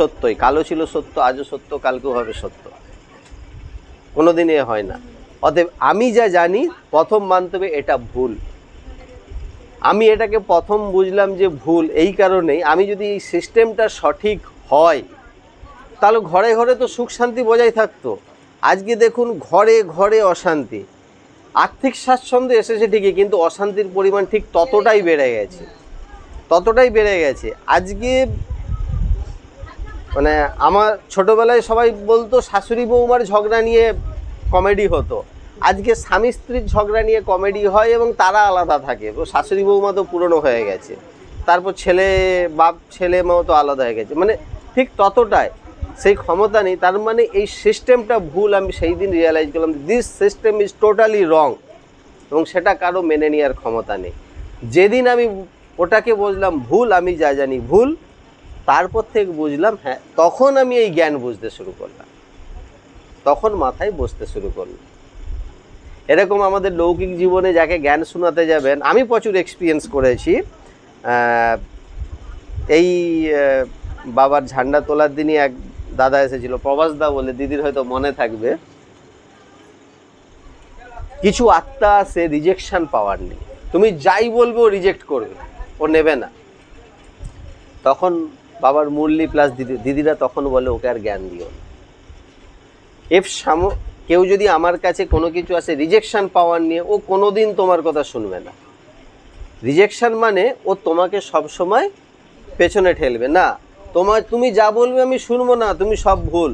সত্যই কালো ছিল সত্য, আজও সত্য, কালকেও হবে সত্য। কোনোদিন এ হয় না। অতএব আমি যা জানি, প্রথম মানতে এটা ভুল। আমি এটাকে প্রথম বুঝলাম যে ভুল, এই কারণেই। আমি যদি এই সিস্টেমটা সঠিক হয়, তাহলে ঘরে ঘরে তো সুখ শান্তি বজায় থাকতো। আজকে দেখুন, ঘরে ঘরে অশান্তি। আর্থিক স্বাচ্ছন্দ্য এসেছে ঠিকই, কিন্তু অশান্তির পরিমাণ ঠিক ততটাই বেড়ে গেছে। ততটাই বেড়ে গেছে। আজকে মানে আমার ছোটবেলায় সবাই বলতো শাশুড়ি বৌমার ঝগড়া নিয়ে কমেডি হতো। আজকে স্বামী স্ত্রীর ঝগড়া নিয়ে কমেডি হয় এবং তারা আলাদা থাকে। শাশুড়ি বৌমা তো পুরনো হয়ে গেছে। তারপর ছেলে, বাপ, ছেলে, মাও তো আলাদা হয়ে গেছে। মানে ঠিক ততটাই সেই ক্ষমতা নেই। তার মানে এই সিস্টেমটা ভুল। আমি সেই দিন রিয়েলাইজ করলাম this system is totally wrong এবং সেটা কারও মেনে নেওয়ার ক্ষমতা নেই। যেদিন আমি ওটাকে বুঝলাম ভুল, আমি যা জানি ভুল। তারপর থেকে বুঝলাম হ্যাঁ তখন আমি এই জ্ঞান বুঝতে শুরু করলাম। তখন মাথায় বসতে শুরু করলাম। এরকম আমাদের লৌকিক জীবনে যাকে জ্ঞান শোনাতে যাবেন, আমি প্রচুর এক্সপিরিয়েন্স করেছি। এই বাবার ঝান্ডা তোলার দিনই এক দাদা এসেছিল প্রবাসদা বলে, দিদির হয়তো মনে থাকবে। কিছু আত্মা আছে রিজেকশন পাওয়ার নেই। তুমি যাই বলবে, ও রিজেক্ট করবে। ও নেবে না। তখন বাবার মুরলি প্লাস দিদি, দিদিরা তখন বলে, ওকে আর জ্ঞান দিও এফ সাম, কেউ যদি আমার কাছে কোনো কিছু আসে রিজেকশান পাওয়ার নিয়ে, ও কোনো দিন তোমার কথা শুনবে না। রিজেকশান মানে ও তোমাকে সব সময় পেছনে ঠেলবে। না তোমার তুমি যা বলবে আমি শুনব না, তুমি সব ভুল।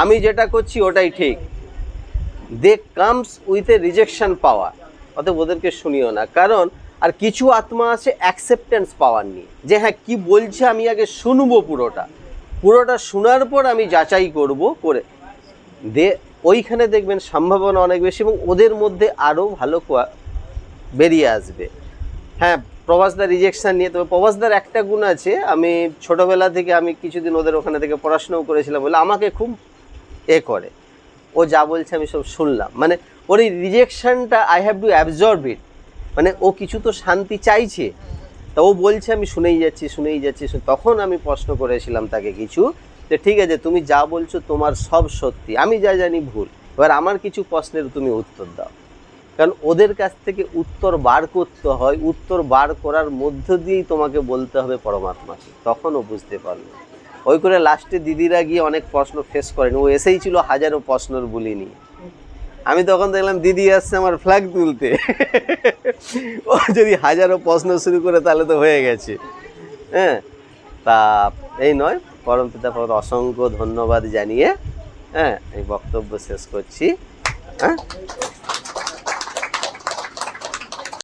আমি যেটা করছি ওটাই ঠিক। They comes with a rejection power অতএব ওদেরকে শুনিও না। কারণ আর কিছু আত্মা আছে অ্যাকসেপ্টেন্স পাওয়ার নিয়ে। যে হ্যাঁ কি বলছে আমি আগে শুনব পুরোটা। পুরোটা শোনার পর আমি যাচাই করব করে। দে, ওইখানে দেখবেন সম্ভাবনা অনেক বেশি এবং ওদের মধ্যে আরও ভালো বেরিয়ে আসবে। হ্যাঁ প্রবাসদার রিজেকশান নিয়ে, তবে প্রবাসদার একটা গুণ আছে, আমি ছোটোবেলা থেকে আমি কিছুদিন ওদের ওখানে থেকে পড়াশোনাও করেছিলাম বলে আমাকে খুব এ করে। ও যা বলছে আমি সব শুনলাম। মানে ওর এই রিজেকশনটা I have to absorb it মানে ও কিছু তো শান্তি চাইছে। তা ও বলছে, আমি শুনেই যাচ্ছি শুনেই যাচ্ছি। তখন আমি প্রশ্ন করেছিলাম তাকে কিছু, যে ঠিক আছে, তুমি যা বলছো তোমার সব সত্যি, আমি যা জানি ভুল। এবার আমার কিছু প্রশ্নের তুমি উত্তর দাও। কারণ ওদের কাছ থেকে উত্তর বার করতে হয়, উত্তর বার করার মধ্য দিয়েই তোমাকে বলতে হবে পরমাত্মাকে তখন ও বুঝতে পারবে ওই করে লাস্টে দিদিরা গিয়ে অনেক প্রশ্ন ফেস করেন। ও এসেই ছিল হাজারো প্রশ্নের বুলি নিয়ে। আমি তখন দেখলাম দিদি আসছে আমার ফ্ল্যাগ তুলতে। ও যদি হাজারো প্রশ্ন শুরু করে তাহলে তো হয়ে গেছে। হ্যাঁ? তা এই নয়, পরম পিতা পর অসংখ্য ধন্যবাদ জানিয়ে হ্যাঁ এই বক্তব্য শেষ করছি। হ্যাঁ?